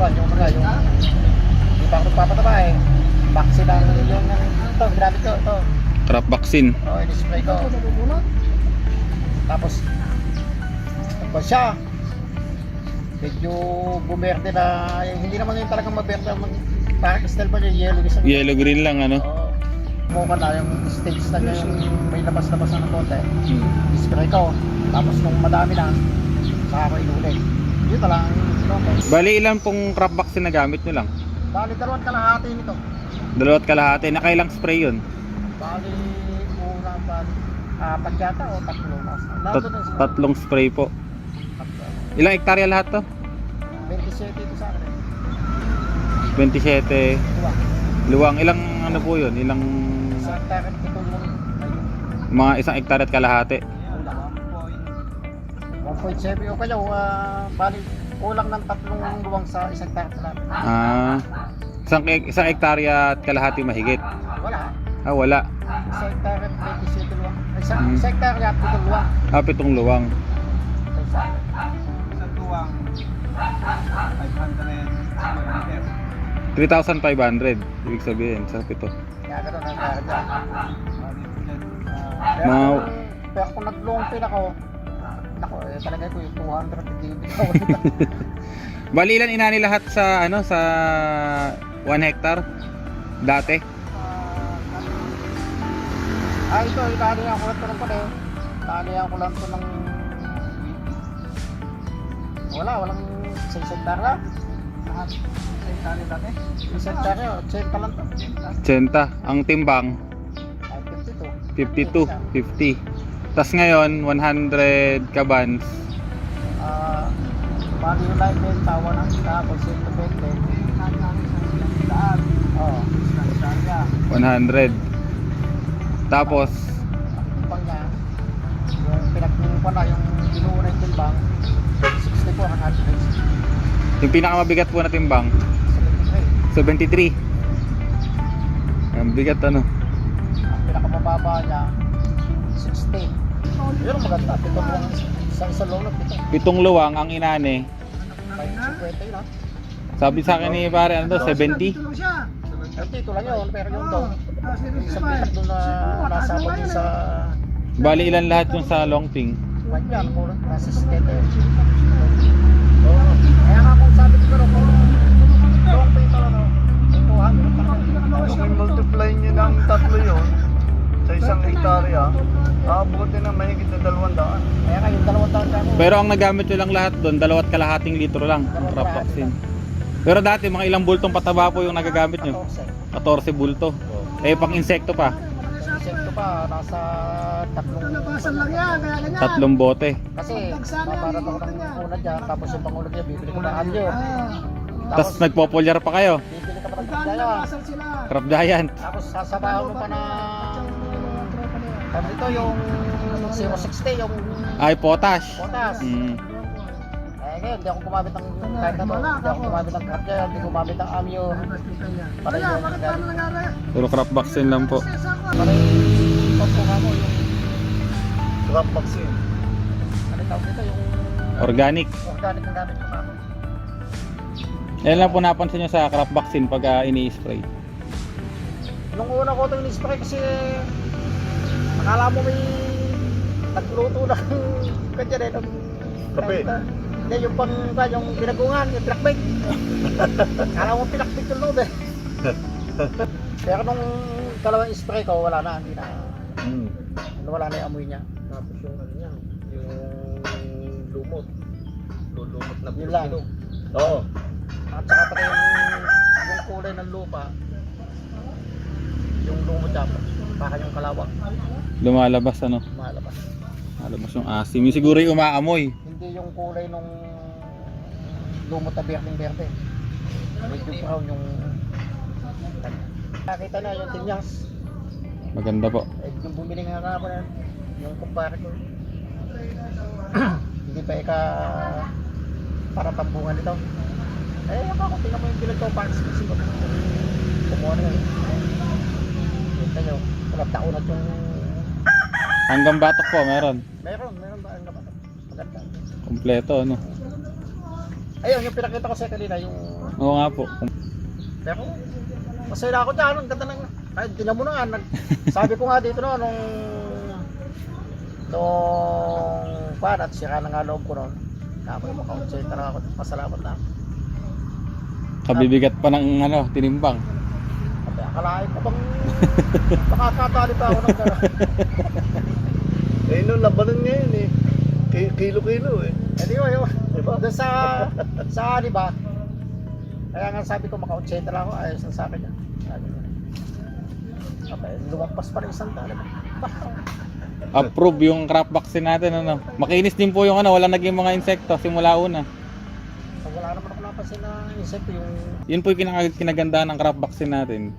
kuan yung mga yung di pa ako papataba eh. Vaccine ang yung to, grabe ko to. Trap vaccine. Oo, oh, i-spray ko. Tapos tapos siya medyo bumerde na eh, hindi naman yun talagang maberde parang style ba niya yellow green yellow green lang ano uh, moment na yung stage na yung may labas-labas na ng konti hmm. spray ko tapos nung madami na saka ko inulit na lang. Yun, Bali ilan pong crop vaccine na gamit nyo lang? Bali dalawang kalahati nito. Dalawat kalahati. Nakailang spray yun? Bali una bali apat yata o tatlo na. Tat- tatlong spray po. Ilang hektarya lahat to? 27 ito sa akin. 27. Diba? Luwang. Ilang ano po yun? Ilang Sa hektarya ito yung mga isang hektarya at kalahati. 1.7 o kaya uh, bali kulang ng tatlong luwang sa isang hektarya lang. Ah, isang, isang hektarya at kalahati mahigit. Wala. Ah, wala. Sa hektarya 27 luwang. Sa, Hmm. sa hektarya at pitong luwang. Ah, pitong luwang. Isang tuwang 500 square meter. 3,500. Ibig sabihin, sa pito. Kaya kaya Mga- kung, pero kung nag-long pin ako, nako, eh, talaga ko yung 200 hindi hindi ako. Bali ilan inani lahat sa ano sa 1 hectare dati? ah, ito, inalihan ko lang ito ng pala eh. Inalihan ko lang ito ng... Wala, walang sa isang hektar lang. lahat sa hektarya dati. Isang hektar yun, 80 lang ito. 80. Ang timbang Ay, 52, 52. 50. Tas ngayon 100 kabans. Ah, bali yung live benta, 100 tapos 120. Daan. Oo. Isang hektarya. 100. Tapos ang timbang niya, yung pinagpumpa na, yung binuo na yung timbang, 64 ang average. yung pinakamabigat po na timbang 73. 73. Ang bigat ano. Ang pinakamababa niya, 60. Yun ang maganda, pitong lang, isang isang loob na pitong. Pitong luwang ang inani. 550 yun ah. Sabi sa akin ni pare ano to 70. Eh, dito lang yun, pero yung doon, yung isang pitak doon na nasa abot yun sa Bali ilan lahat yung sa Longping? White yan, puro nasa 70 yun. Oo. Kaya nga kung sabi ko pero kung long pay talaga, yung 200 pa Kung i-multiply nyo ng tatlo yun, sa isang hektarya, aabutin na mahigit na dalawang daan. Kaya yung dalawang taon ka mo. Pero ang nagamit nyo lang lahat doon, dalawat kalahating litro lang ang crop vaccine. Pero dati mga ilang bultong pataba po yung nagagamit nyo? 14. 14 bulto. Eh pang insekto pa, Insekto pa, nasa tatlong Labasan lang yan, kaya ganyan. tatlong bote. Kasi paparat ako ng una dyan, tapos yung pangulo niya, bibili ko alyo. Ah, Tapos nagpopulyar pa kayo, bibili ka pa ng crop giant. Tapos sasabahan mo pa na sabi ito yung 060 yung Ay potash. potas. Mm. Eh ngayon, hindi ako gumamit ng kahit ano, hindi ako gumamit ng gel, hindi gumamit ng amyo. Para Kaya, yung bakit paano nangyari? Puro crop vaccine lang po. Sa ako, para yung pagpunga mo yung Crop vaccine. ano tawag dito yung Organic. organic na gamit ko pa ako. Yan lang po napansin nyo sa crop vaccine pag ah, ini-spray. Nung una ko ito in-spray kasi akala mo may nagluto ng ganyan eh. ng- Kape. Hindi, yung pang yung pinagungan, yung pinakbig. Akala mo pinakbig yung load eh. Pero nung dalawang spray ko, wala na, hindi na. Hmm. Wala na yung amoy niya. Tapos yung ano niya, yung lumot. Lulumot na lang. Oo. At saka pati yung, yung kulay ng lupa, niya, baka yung kalawang, Lumalabas ano. malabas. Lumalabas yung asim. Yung siguro yung umaamoy. Hindi yung kulay nung lumot na berdeng berde. Medyo brown yung Nakita na yung tinyas. Maganda po. Eh, yung bumili nga nga na yung kumpare ko. Hindi pa ika para tambungan nito. Eh, ako tingnan mo yung bilang ko para sa kasi kumuha na yun. Kita nyo, walang taon at yung Hanggang batok po meron. meron, meron ba ang dapat? Maganda. Kompleto ano. Ayun, yung pinakita ko sa kanina, yung Oo nga po. Ko, masaya ako dyan, ang ganda ng, kahit tinan mo na nga, nag, sabi ko nga dito no, nung, nung, pan at sira na nga loob ko noon, Tapos na ako, pasalamat na. Kabibigat pa ng ano, tinimbang. Akalain ko bang makakatali pa ako ng gano'n. Eh, no, labanan niya yun eh. Ki- Kilo-kilo eh. Eh di ko, yun. Doon sa, sa di ba? Kaya nga sabi ko maka-outside na lang ako, ayos na sa akin yan. Sabi ko. Sabi, lumampas pa rin isang tali. Approve yung crop vaccine natin ano. Makinis din po yung ano, wala naging mga insekto simula una. Pag wala naman ako napansin na insekto yung Yun po yung kinag- kinagandaan ng crop vaccine natin.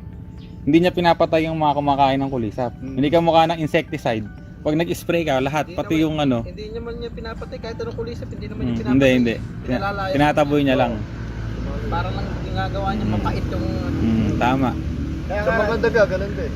Hindi niya pinapatay yung mga kumakain ng kulisap. Hmm. Hindi ka mukha ng insecticide. Pag nag-spray ka, lahat, Hindi pati naman- yung ano. Hindi naman niya pinapatay kahit anong kulisap, hindi naman Hmm, niya pinapatay. hindi, hindi. Pinalalaya. Tinataboy niya lang. Para lang ginagawa niya mapait yung Hmm, tama. Kaya Sa nga, mga daga, ganun din.